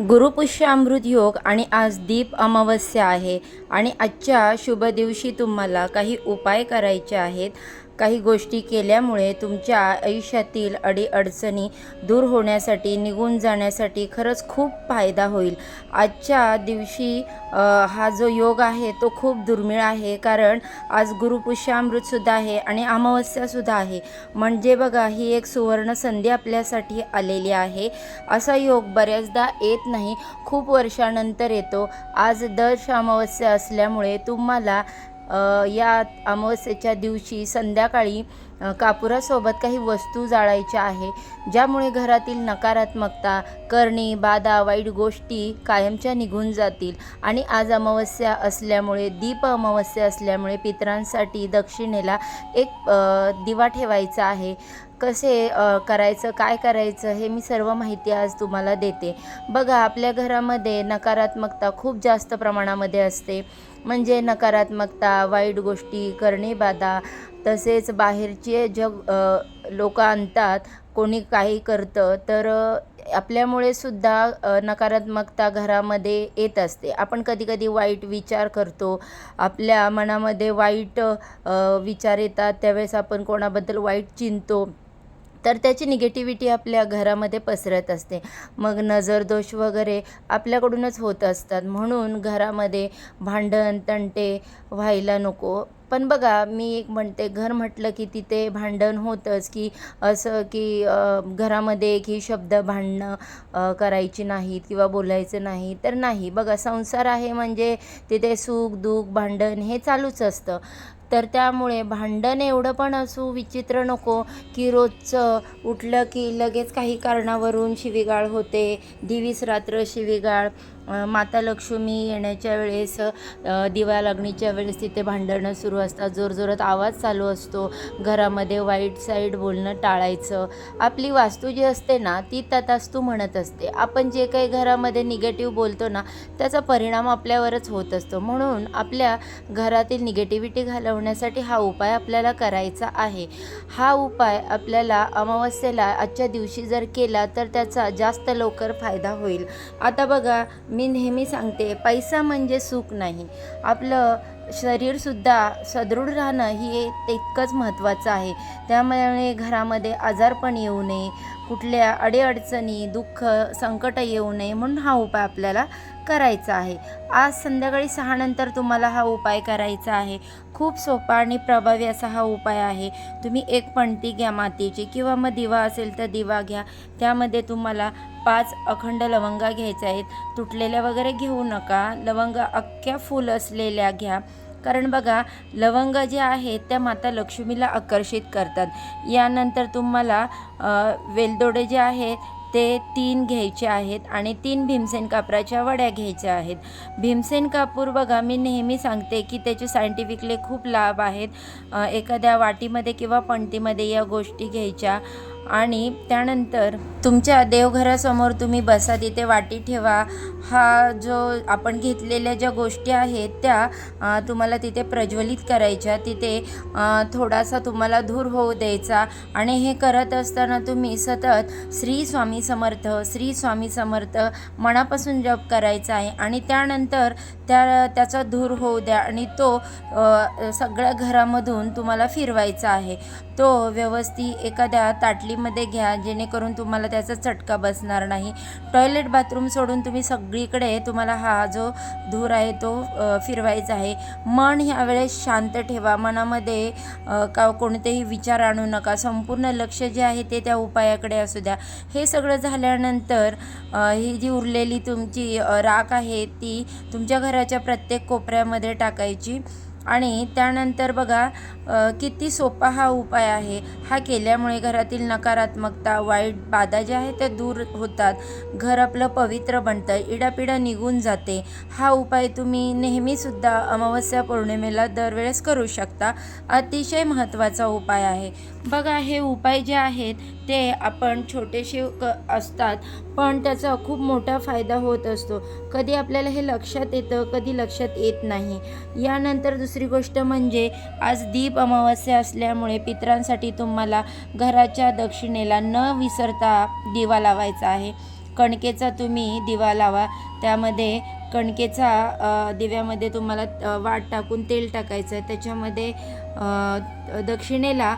गुरुपुष्य अमृत योग आणि आज दीप अमावस्या आहे. आणि आजच्या शुभ दिवशी तुम्हाला काही उपाय करायचे आहेत. काही गोष्टी केल्यामुळे तुमच्या आयुष्यातील अडीअडचणी दूर होण्यासाठी निघून जाण्यासाठी खरंच खूप फायदा होईल. आजच्या दिवशी हा जो योग आहे तो खूप दुर्मिळ आहे कारण आज गुरुपुष्यामृतसुद्धा आहे आणि अमावस्यासुद्धा आहे. म्हणजे बघा ही एक सुवर्ण संधी आपल्यासाठी आलेली आहे. असा योग बऱ्याचदा येत नाही खूप वर्षानंतर येतो. आज दश अमावस्या असल्यामुळे तुम्हाला या अमावस्येच्या दिवशी संध्याकाळी कापुरासोबत काही वस्तू जाळायच्या आहे ज्यामुळे घरातील नकारात्मकता करणी बाधा वाईट गोष्टी कायमच्या निघून जातील. आणि आज अमावस्या असल्यामुळे दीप अमावस्या असल्यामुळे पितरांसाठी दक्षिणेला एक दिवा ठेवायचा आहे. कसे करायचं काय करायचं हे मी सर्व माहिती आज तुम्हाला देते. बघा आपल्या घरामध्ये नकारात्मकता खूप जास्त प्रमाणामध्ये असते. म्हणजे नकारात्मकता वाईट गोष्टी करणे बाधा तसेच बाहेरचे जग लोक आणतात कोणी काही करतं तर आपल्यामुळे सुद्धा नकारात्मकता घरामध्ये येत असते. आपण कधीकधी वाईट विचार करतो. आपल्या मनामध्ये वाईट विचार येतात. त्यावेळेस आपण कोणाबद्दल वाईट चिंतो तर त्याची निगेटिव्हिटी आपल्या घरामध्ये पसरत असते. मग नजर दोष वगैरे आपल्याकडूनच होत असतात. म्हणून घरामध्ये भांडण तंटे व्हायला नको. पण बघा मी एक म्हणते घर म्हटलं की तिथे भांडण होतंच की असं की घरामध्ये एकही शब्द भांडणं करायची नाहीत किंवा बोलायचं नाही तर नाही. बघा संसार आहे म्हणजे तिथे सुख दुःख भांडण हे चालूच असतं. तर त्यामुळे भांडण एवढं पण असू विचित्र नको की रोजचं उठलं की लगेच काही कारणावरून शिवीगाळ होते दिवीस रात्र शिवीगाळ. माता लक्ष्मी येण्याच्या वेळेस दिवा लागणीच्या वेळेस तिथे भांडणं सुरू असतात. जोरजोरात आवाज चालू असतो. घरामध्ये वाईट साईड बोलणं टाळायचं. आपली वास्तू जी असते ना ती तथास्तू म्हणत असते. आपण जे काही घरामध्ये निगेटिव्ह बोलतो ना त्याचा परिणाम आपल्यावरच होत असतो. म्हणून आपल्या घरातील निगेटिव्हिटी घालवण्यासाठी हा उपाय आपल्याला करायचा आहे. हा उपाय आपल्याला अमावस्येला आजच्या दिवशी जर केला तर त्याचा जास्त लवकर फायदा होईल. आता बघा मी नेहमी सांगते पैसा म्हणजे सुख नाही. आपलं शरीरसुद्धा सदृढ राहणं ही तितकंच महत्त्वाचं आहे. त्यामुळे घरामध्ये आजारपण येऊ नये कुठल्या अडीअडचणी दुःख संकट येऊ नये म्हणून हा उपाय आपल्याला करायचा आहे. आज संध्याकाळी सहानंतर तुम्हाला हा उपाय करायचा आहे. खूप सोपा आणि प्रभावी असा हा उपाय आहे. तुम्ही एक पणती घ्या मातीची किंवा मग दिवा असेल तर दिवा घ्या. त्यामध्ये तुम्हाला पाच अखंड लवंगा घ्यायच्या आहेत. तुटलेल्या वगैरे घेऊ नका. लवंगा अख्ख्या फुल असलेल्या घ्या. कारण बघा लवंग जे आहेत त्या माता लक्ष्मीला आकर्षित करतात. यानंतर तुम्हाला वेलदोडे जे आहेत ते तीन घ्यायचे आहेत आणि तीन भीमसेन कापराच्या वड्या घ्यायच्या आहेत. भीमसेन कापूर बघा मी नेहमी सांगते की त्याचे सायंटिफिकले खूप लाभ आहेत. एखाद्या वाटीमध्ये किंवा पणतीमध्ये या गोष्टी घ्यायच्या. आणि त्यानंतर तुमच्या देवघरासमोर तुम्ही बसा तिथे वाटी ठेवा. हा जो आपण घेतलेल्या ज्या गोष्टी आहेत त्या तुम्हाला तिथे प्रज्वलित करायच्या. तिथे थोडासा तुम्हाला धूर होऊ द्यायचा. आणि हे करत असताना तुम्ही सतत श्री स्वामी समर्थ श्री स्वामी समर्थ मनापासून जप करायचा आहे. आणि त्यानंतर त्या त्याचा धूर होऊ द्या आणि तो सगळ्या घरामधून तुम्हाला फिरवायचा आहे. तो व्यवस्थित एखाद्या ताटली ताटलीमध्ये घ्या जेणेकरून तुम्हाला त्याचा चटका बसणार नाही. टॉयलेट बाथरूम सोडून तुम्ही सगळीकडे तुम्हाला हा जो धूर आहे तो फिरवायचा आहे. मन ह्यावेळेस शांत ठेवा. मनामध्ये का कोणतेही विचार आणू नका. संपूर्ण लक्ष जे आहे ते त्या उपायाकडे असू द्या. हे सगळं झाल्यानंतर ही जी उरलेली तुमची राख आहे ती तुमच्या घराच्या प्रत्येक कोपऱ्यामध्ये टाकायची. आणि त्यानंतर बघा किती सोपा हा उपाय आहे. हा केल्यामुळे घरातील नकारात्मकता वाईट बाधा ज्या आहेत त्या दूर होतात. घर आपलं पवित्र बनतं इडापिडा निघून जाते. हा उपाय तुम्ही नेहमीसुद्धा अमावस्या पौर्णिमेला दरवेळेस करू शकता. अतिशय महत्त्वाचा उपाय आहे. बघा हे उपाय जे आहेत ते आपण छोटेसे क असतात पण त्याचा खूप मोठा फायदा होत असतो. कधी आपल्याला हे लक्षात येतं कधी लक्षात येत नाही. यानंतर दुसरी गोष्ट म्हणजे आज दीप अमावस्या असल्यामुळे पितरांसाठी तुम्हाला घराच्या दक्षिणेला न विसरता दिवा लावायचा आहे. कणकेचा तुम्ही दिवा लावा. त्यामध्ये कणकेचा दिव्यामध्ये तुम्हाला वाट टाकून तेल टाकायचं आहे. त्याच्यामध्ये दक्षिणेला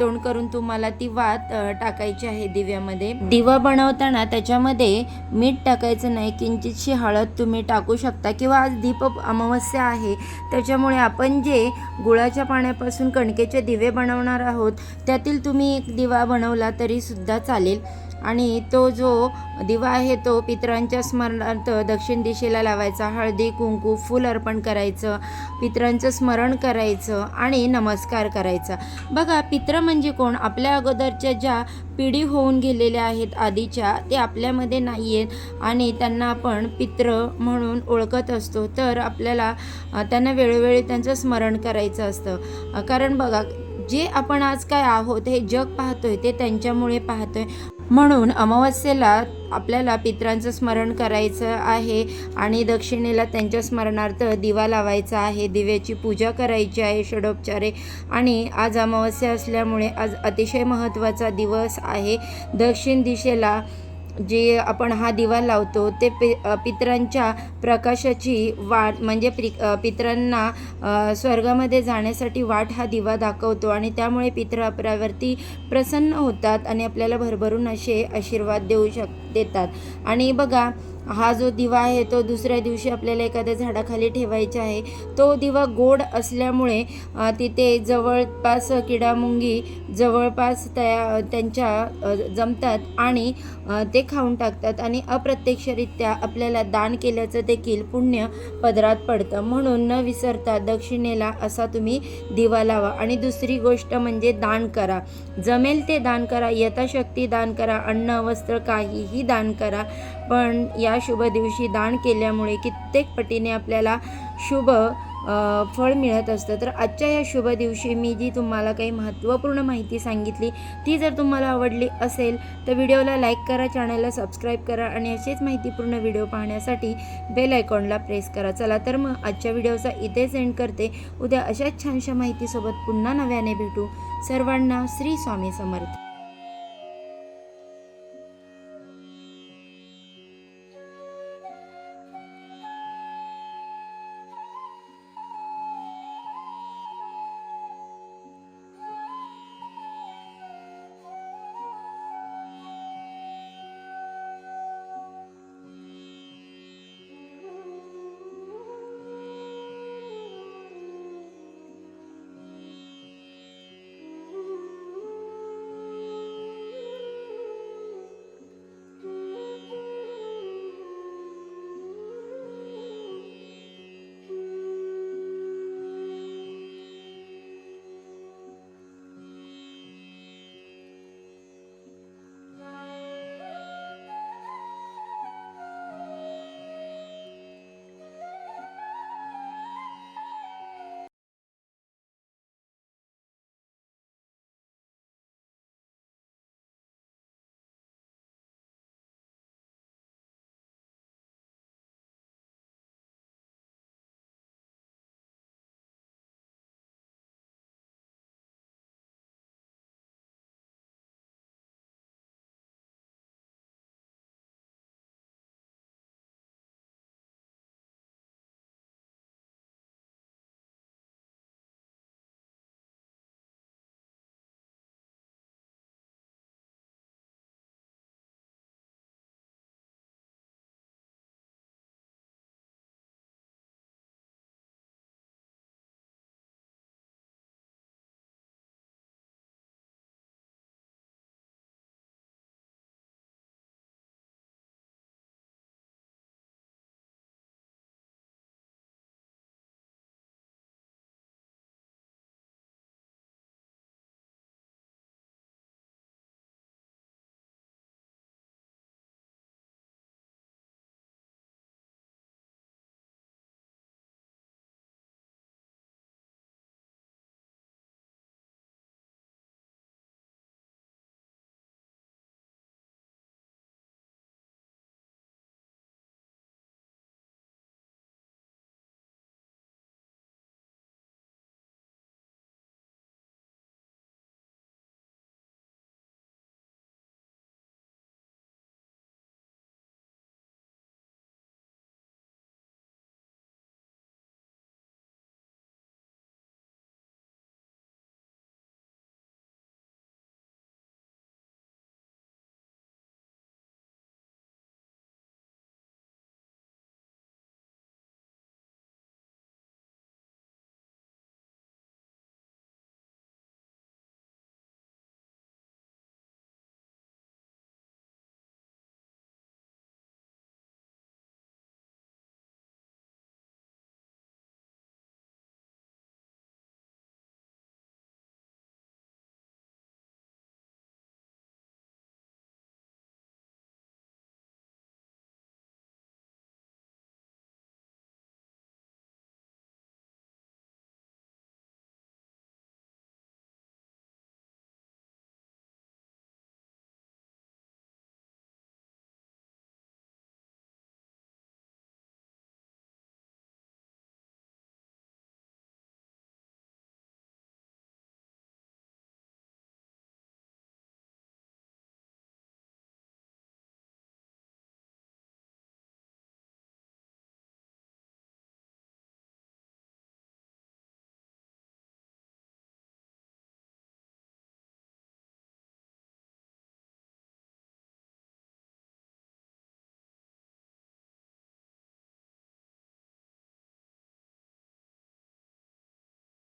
तोंड करून तुम्हाला ती वात टाकायची आहे दिव्यामध्ये. दिवा बनवताना त्याच्यामध्ये मीठ टाकायचं नाही. किंचितशी हळद तुम्ही टाकू शकता किंवा आज दीप अमावस्या आहे. त्याच्यामुळे आपण जे गुळाच्या पाण्यापासून कणकेचे दिवे बनवणार आहोत त्यातील तुम्ही एक दिवा बनवला तरीसुद्धा चालेल. आणि तो जो दिवा आहे तो पितरांच्या स्मरणार्थ दक्षिण दिशेला लावायचा. हळदी कुंकू फूल अर्पण करायचं पितरांचं स्मरण करायचं आणि नमस्कार करायचा. बघा पित्र म्हणजे कोण? आपल्या अगोदरच्या ज्या पिढी होऊन गेलेल्या आहेत आधीच्या ते आपल्यामध्ये नाही आहेत आणि त्यांना आपण पित्र म्हणून ओळखत असतो. तर आपल्याला त्यांना वेळोवेळी त्यांचं स्मरण करायचं असतं. कारण बघा जे आपण आज काय आहोत हे जग पाहतोय ते त्यांच्यामुळे पाहतोय. म्हणून अमावस्येला आपल्याला पित्रांचं स्मरण करायचं आहे आणि दक्षिणेला त्यांच्या स्मरणार्थ दिवा लावायचा आहे. दिव्याची पूजा करायची आहे षडोपचारे. आणि आज अमावस्या असल्यामुळे आज अतिशय महत्त्वाचा दिवस आहे. दक्षिण दिशेला जे आपण हा दिवा लावतो ते पि पितरांच्या प्रकाशाची वाट म्हणजे प्रि पितरांना स्वर्गामध्ये जाण्यासाठी वाट हा दिवा दाखवतो आणि त्यामुळे पितर आपल्यावरती प्रसन्न होतात आणि आपल्याला भरभरून असे आशीर्वाद देऊ शक देतात. आणि बघा हा जो दिवा आहे तो दुसऱ्या दिवशी आपल्याला एखाद्या झाडाखाली ठेवायचा आहे. तो दिवा गोड असल्यामुळे तिथे जवळपास किडामुंगी जवळपास त्या त्यांच्या जमतात आणि ते खाऊन टाकतात आणि अप्रत्यक्षरित्या आपल्याला दान केल्याचं देखील पुण्य पदरात पडतं. म्हणून न विसरता दक्षिणेला असा तुम्ही दिवा लावा. आणि दुसरी गोष्ट म्हणजे दान करा. जमेल ते दान करा यथाशक्ती दान करा अन्न वस्त्र काहीही दान करा. पण या शुभ दिवशी दान केल्यामुळे कित्येक पटीने आपल्याला शुभ फळ मिळत असतं. तर आजच्या या शुभ दिवशी मी जी तुम्हाला काही महत्त्वपूर्ण माहिती सांगितली ती जर तुम्हाला आवडली असेल तर व्हिडिओला लाईक करा चॅनलला सबस्क्राईब करा आणि असेच माहितीपूर्ण व्हिडिओ पाहण्यासाठी बेल आयकॉनला प्रेस करा. चला तर मग आजच्या व्हिडिओचा इथे सेंड करते. उद्या अशाच छानशा माहितीसोबत पुन्हा नव्याने भेटू. सर्वांना श्री स्वामी समर्थ.